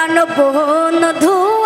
প্রাণ বন্ধু